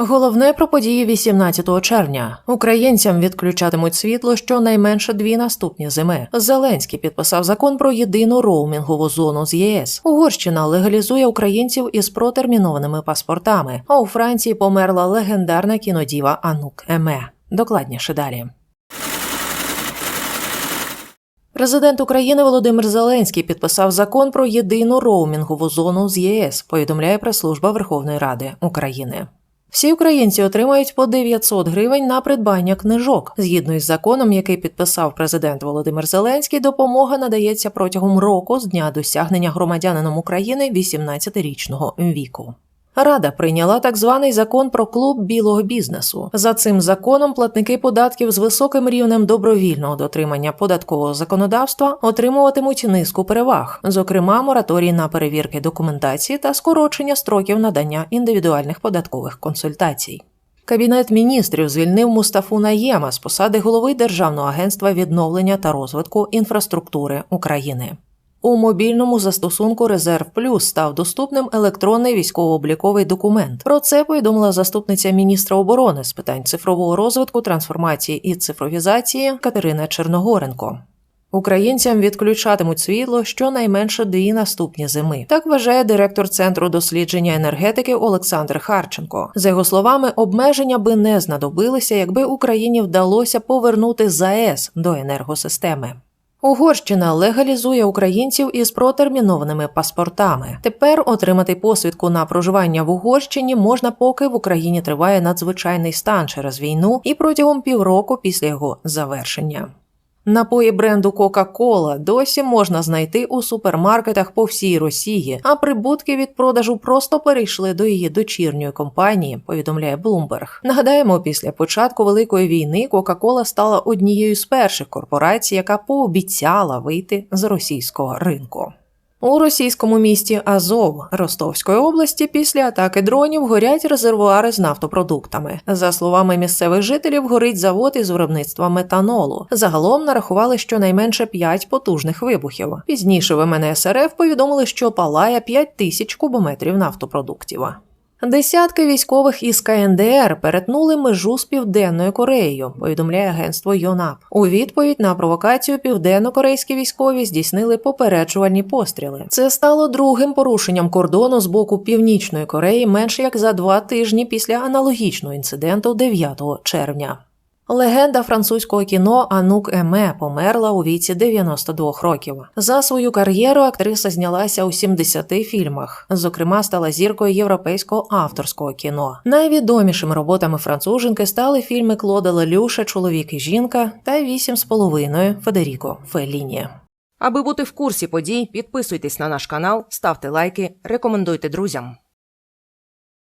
Головне про події 18 червня. Українцям відключатимуть світло щонайменше дві наступні зими. Зеленський підписав закон про єдину роумінгову зону з ЄС. Угорщина легалізує українців із протермінованими паспортами. А у Франції померла легендарна кінодіва Анук Еме. Докладніше далі. Президент України Володимир Зеленський підписав закон про єдину роумінгову зону з ЄС. Повідомляє прес-служба Верховної Ради України. Всі українці отримають по 900 гривень на придбання книжок. Згідно із законом, який підписав президент Володимир Зеленський, допомога надається протягом року з дня досягнення громадянином України 18-річного віку. Рада прийняла так званий закон про клуб білого бізнесу. За цим законом платники податків з високим рівнем добровільного дотримання податкового законодавства отримуватимуть низку переваг, зокрема мораторій на перевірки документації та скорочення строків надання індивідуальних податкових консультацій. Кабінет міністрів звільнив Мустафу Наєма з посади голови Державного агентства відновлення та розвитку інфраструктури України. У мобільному застосунку Резерв Плюс став доступним електронний військово-обліковий документ. Про це повідомила заступниця міністра оборони з питань цифрового розвитку, трансформації і цифровізації Катерина Черногоренко. Українцям відключатимуть світло щонайменше дві наступні зими. Так вважає директор центру дослідження енергетики Олександр Харченко. За його словами, обмеження би не знадобилися, якби Україні вдалося повернути ЗАЕС до енергосистеми. Угорщина легалізує українців із протермінованими паспортами. Тепер отримати посвідку на проживання в Угорщині можна, поки в Україні триває надзвичайний стан через війну і протягом півроку після його завершення. Напої бренду Coca-Cola досі можна знайти у супермаркетах по всій Росії, а прибутки від продажу просто перейшли до її дочірньої компанії, повідомляє Bloomberg. Нагадаємо, після початку великої війни Coca-Cola стала однією з перших корпорацій, яка пообіцяла вийти з російського ринку. У російському місті Азов Ростовської області після атаки дронів горять резервуари з нафтопродуктами. За словами місцевих жителів, горить завод із виробництва метанолу. Загалом нарахували щонайменше 5 потужних вибухів. Пізніше в МНС РФ повідомили, що палає 5 тисяч кубометрів нафтопродуктів. Десятки військових із КНДР перетнули межу з південною Кореєю. Повідомляє агентство ЮНАП. У відповідь на провокацію південно-корейські військові здійснили попереджувальні постріли. Це стало другим порушенням кордону з боку північної Кореї менше як за два тижні після аналогічного інциденту 9 червня. Легенда французького кіно Анук Еме померла у віці 92 років. За свою кар'єру актриса знялася у 70 фільмах. Зокрема, стала зіркою європейського авторського кіно. Найвідомішими роботами француженки стали фільми Клода Лелюша Чоловік і жінка та «Вісім з половиною Федеріко Фелліні. Аби бути в курсі подій, підписуйтесь на наш канал, ставте лайки, рекомендуйте друзям.